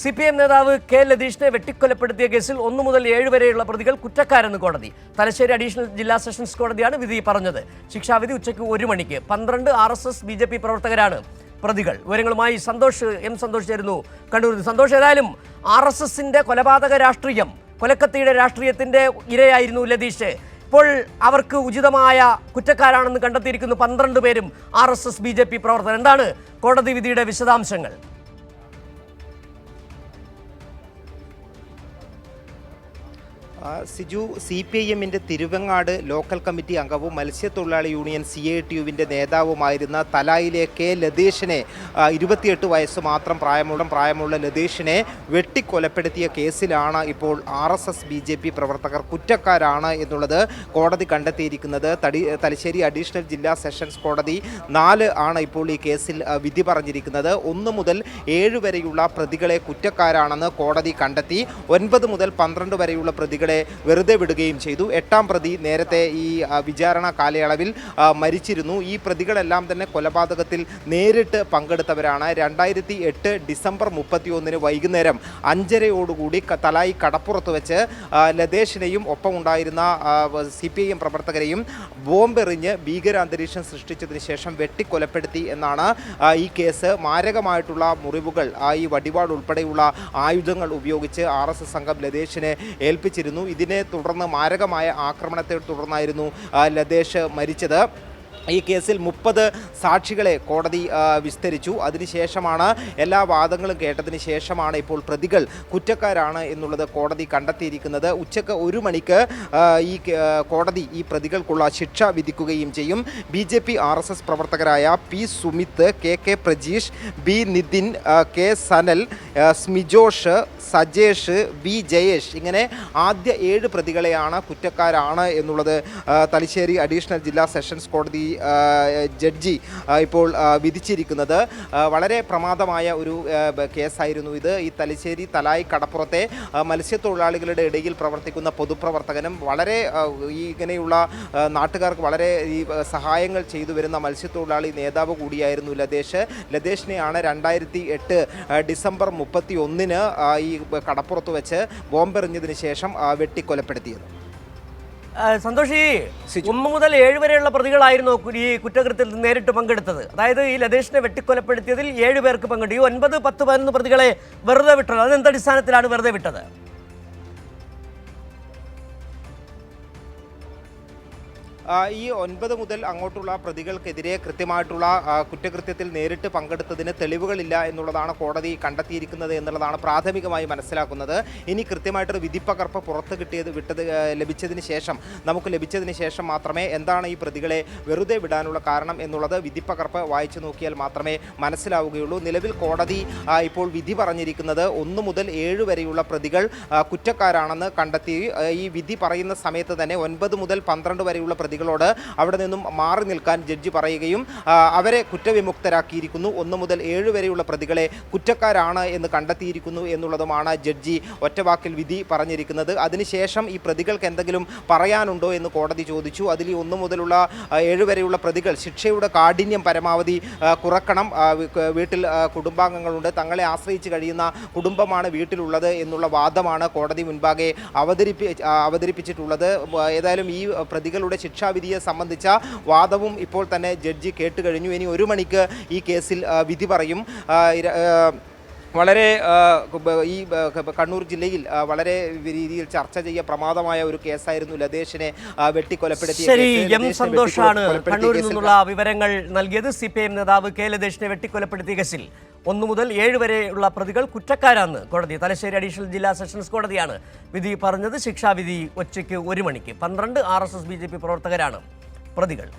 C P M നേതാവ് K ലതീഷിനെ വെട്ടിക്കൊലപ്പെടുത്തിയ കേസിൽ ഒന്നു മുതൽ ഏഴ് വരെയുള്ള പ്രതികൾ കുറ്റക്കാരെന്ന് കോടതി. തലശ്ശേരി അഡീഷണൽ ജില്ലാ സെഷൻസ് കോടതിയാണ് വിധി പറഞ്ഞത്. ശിക്ഷാവിധി ഉച്ചയ്ക്ക് ഒരു മണിക്ക്. പന്ത്രണ്ട് R S S B J P പ്രവർത്തകരാണ് പ്രതികൾ. വിവരങ്ങളുമായി സന്തോഷ് എം സന്തോഷ് ചേരുന്നു. കണ്ണൂരിൽ സന്തോഷ് ഏതായാലും ആർ എസ് എസിന്റെ കൊലപാതക രാഷ്ട്രീയം കൊലക്കത്തിയുടെ രാഷ്ട്രീയത്തിന്റെ ഇരയായിരുന്നു ലതീഷ്. ഇപ്പോൾ അവർക്ക് ഉചിതമായ കുറ്റക്കാരാണെന്ന് കണ്ടെത്തിയിരിക്കുന്നു പന്ത്രണ്ട് പേരും R S S B J P പ്രവർത്തകർ. എന്താണ് കോടതി വിധിയുടെ വിശദാംശങ്ങൾ? സിജു സി പി ഐ എമ്മിന്റെ തിരുവങ്ങാട് ലോക്കൽ കമ്മിറ്റി അംഗവും മത്സ്യത്തൊഴിലാളി യൂണിയൻ സി ഐ ടി യുവിന്റെ നേതാവുമായിരുന്ന തലായിലെ കെ ലതീഷിനെ ഇരുപത്തിയെട്ട് വയസ്സ് മാത്രം പ്രായമുള്ള പ്രായമുള്ള ലതീഷിനെ വെട്ടിക്കൊലപ്പെടുത്തിയ കേസിലാണ് ഇപ്പോൾ R S S B J P പ്രവർത്തകർ കുറ്റക്കാരാണ് എന്നുള്ളത് കോടതി കണ്ടെത്തിയിരിക്കുന്നത്. തടി തലശ്ശേരി അഡീഷണൽ ജില്ലാ സെഷൻസ് കോടതി നാല് ആണ് ഇപ്പോൾ ഈ കേസിൽ വിധി പറഞ്ഞിരിക്കുന്നത്. ഒന്ന് മുതൽ ഏഴ് വരെയുള്ള പ്രതികളെ കുറ്റക്കാരാണെന്ന് കോടതി കണ്ടെത്തി. ഒൻപത് മുതൽ പന്ത്രണ്ട് വരെയുള്ള പ്രതികളെ വെറുതെ വിടുകയും ചെയ്തു. എട്ടാം പ്രതി നേരത്തെ ഈ വിചാരണ കാലയളവിൽ മരിച്ചിരുന്നു. ഈ പ്രതികളെല്ലാം തന്നെ കൊലപാതകത്തിൽ നേരിട്ട് പങ്കെടുത്തവരാണ്. രണ്ടായിരത്തി എട്ട് ഡിസംബർ മുപ്പത്തി ഒന്നിന് വൈകുന്നേരം അഞ്ചരയോടുകൂടി തലായി കടപ്പുറത്ത് വെച്ച് ലതേഷിനെയും ഒപ്പം ഉണ്ടായിരുന്ന സി പി ഐ എം പ്രവർത്തകരെയും ബോംബെറിഞ്ഞ് ഭീകരാന്തരീക്ഷം സൃഷ്ടിച്ചതിന് ശേഷം വെട്ടിക്കൊലപ്പെടുത്തി എന്നാണ് ഈ കേസ്. മാരകമായിട്ടുള്ള മുറിവുകൾ ഈ വടിവാൾ ഉൾപ്പെടെയുള്ള ആയുധങ്ങൾ ഉപയോഗിച്ച് ആർ എസ് എസ് സംഘം ലതേഷിനെ ഏൽപ്പിച്ചിരുന്നു. ഇതിനെ തുടർന്ന് മാരകമായ ആക്രമണത്തെ തുടർന്നായിരുന്നു ലതേഷ് മരിച്ചത്. ഈ കേസിൽ മുപ്പത് സാക്ഷികളെ കോടതി വിസ്തരിച്ചു. അതിനുശേഷമാണ് എല്ലാ വാദങ്ങളും കേട്ടതിന് ശേഷമാണ് ഇപ്പോൾ പ്രതികൾ കുറ്റക്കാരാണ് എന്നുള്ളത് കോടതി കണ്ടെത്തിയിരിക്കുന്നത്. ഉച്ചയ്ക്ക് ഒരു മണിക്ക് ഈ കോടതി ഈ പ്രതികൾക്കുള്ള ശിക്ഷ വിധിക്കുകയും ചെയ്യും. B J P R S S പ്രവർത്തകരായ P Sumith K K Prajeesh B Nithin K Sanal Smijosh Sajesh V Jayesh ഇങ്ങനെ ആദ്യ ഏഴ് പ്രതികളെയാണ് കുറ്റക്കാരാണ് എന്നുള്ളത് തലശ്ശേരി അഡീഷണൽ ജില്ലാ സെഷൻസ് കോടതി ജഡ്ജി ഇപ്പോൾ വിധിച്ചിരിക്കുന്നത്. വളരെ പ്രമാദമായ ഒരു കേസായിരുന്നു ഇത്. ഈ തലശ്ശേരി തലായി കടപ്പുറത്തെ മത്സ്യത്തൊഴിലാളികളുടെ ഇടയിൽ പ്രവർത്തിക്കുന്ന പൊതുപ്രവർത്തകനും വളരെ ഈ ഇങ്ങനെയുള്ള നാട്ടുകാർക്ക് വളരെ ഈ സഹായങ്ങൾ ചെയ്തു വരുന്ന മത്സ്യത്തൊഴിലാളി നേതാവ് കൂടിയായിരുന്നു ലതേഷ്. ലതേഷിനെയാണ് രണ്ടായിരത്തി എട്ട് ഡിസംബർ മുപ്പത്തി ഒന്നിന് ഈ കടപ്പുറത്ത് വെച്ച് ബോംബെറിഞ്ഞതിന് ശേഷം വെട്ടിക്കൊലപ്പെടുത്തിയത്. സന്തോഷ് ഈ ഒന്ന് മുതൽ ഏഴ് വരെയുള്ള പ്രതികളായിരുന്നു ഈ കുറ്റകൃത്യത്തിൽ നേരിട്ട് പങ്കെടുത്തത്. അതായത് ഈ ലതേഷിനെ വെട്ടിക്കൊലപ്പെടുത്തിയതിൽ ഏഴ് പേർക്ക് പങ്കെടുത്തു. ഈ ഒൻപത് പത്ത് പതിനൊന്ന് പ്രതികളെ വെറുതെ വിട്ടത്. അതെന്തടിസ്ഥാനത്തിലാണ് വെറുതെ വിട്ടത്? ഈ ഒൻപത് മുതൽ അങ്ങോട്ടുള്ള പ്രതികൾക്കെതിരെ കൃത്യമായിട്ടുള്ള കുറ്റകൃത്യത്തിൽ നേരിട്ട് പങ്കെടുത്തതിന് തെളിവുകളില്ല എന്നുള്ളതാണ് കോടതി കണ്ടെത്തിയിരിക്കുന്നത് എന്നുള്ളതാണ് പ്രാഥമികമായി മനസ്സിലാക്കുന്നത്. ഇനി കൃത്യമായിട്ടൊരു വിധിപ്പകർപ്പ് പുറത്ത് കിട്ടിയത് വിട്ടത് ലഭിച്ചതിന് ശേഷം നമുക്ക് ലഭിച്ചതിന് ശേഷം മാത്രമേ എന്താണ് ഈ പ്രതികളെ വെറുതെ വിടാനുള്ള കാരണം എന്നുള്ളത് വിധിപ്പകർപ്പ് വായിച്ചു നോക്കിയാൽ മാത്രമേ മനസ്സിലാവുകയുള്ളൂ. നിലവിൽ കോടതി ഇപ്പോൾ വിധി പറഞ്ഞിരിക്കുന്നത് ഒന്ന് മുതൽ ഏഴ് വരെയുള്ള പ്രതികൾ കുറ്റക്കാരാണെന്ന് കണ്ടെത്തി ഈ വിധി പറയുന്ന സമയത്ത് തന്നെ ഒൻപത് മുതൽ പന്ത്രണ്ട് വരെയുള്ള പ്രതികളോട് അവിടെ നിന്നും മാറി നിൽക്കാൻ ജഡ്ജി പറയുകയും അവരെ കുറ്റവിമുക്തരാക്കിയിരിക്കുന്നു. ഒന്ന് മുതൽ ഏഴ് വരെയുള്ള പ്രതികളെ കുറ്റക്കാരാണ് എന്ന് കണ്ടെത്തിയിരിക്കുന്നു എന്നുള്ളതുമാണ് ജഡ്ജി ഒറ്റവാക്കിൽ വിധി പറഞ്ഞിരിക്കുന്നത്. അതിനുശേഷം ഈ പ്രതികൾക്ക് എന്തെങ്കിലും പറയാനുണ്ടോ എന്ന് കോടതി ചോദിച്ചു. അതിൽ ഈ ഒന്ന് മുതലുള്ള ഏഴ് വരെയുള്ള പ്രതികൾ ശിക്ഷയുടെ കാഠിന്യം പരമാവധി കുറക്കണം. വീട്ടിൽ കുടുംബാംഗങ്ങളുണ്ട്. തങ്ങളെ ആശ്രയിച്ച് കഴിയുന്ന കുടുംബമാണ് വീട്ടിലുള്ളത് എന്നുള്ള വാദമാണ് കോടതി മുൻപാകെ അവതരിപ്പി അവതരിപ്പിച്ചിട്ടുള്ളത്. ഏതായാലും ഈ പ്രതികളുടെ ശിക്ഷാവിധിയെ സംബന്ധിച്ച വാദവും ഇപ്പോൾ തന്നെ ജഡ്ജി കേട്ടുകഴിഞ്ഞു. ഇനി ഒരു മണിക്ക് ഈ കേസിൽ വിധി പറയും. വളരെ ഈ കണ്ണൂർ ജില്ലയിൽ വളരെ രീതിയിൽ ചർച്ച ചെയ്യ പ്രമാദമായ ഒരു കേസായിരുന്നു ലതേഷിനെ ആ, വെട്ടിക്കൊലപ്പെടുത്തിയ ശരി എം സന്തോഷാണ് കണ്ണൂരിൽ നിന്നുള്ള വിവരങ്ങൾ നൽകിയത് സി പി എം നേതാവ് കെ ലതേഷിനെ വെട്ടിക്കൊലപ്പെടുത്തിയ കേസിൽ. ഒന്നു മുതൽ ഏഴ് വരെയുള്ള പ്രതികൾ കുറ്റക്കാരാണ് കോടതി തലശ്ശേരി അഡീഷണൽ ജില്ലാ സെഷൻസ് കോടതിയാണ് വിധി പറഞ്ഞത്. ശിക്ഷാവിധി ഉച്ചയ്ക്ക് ഒരു മണിക്ക്. പന്ത്രണ്ട് R S S B J P പ്രവർത്തകരാണ് പ്രതികൾ.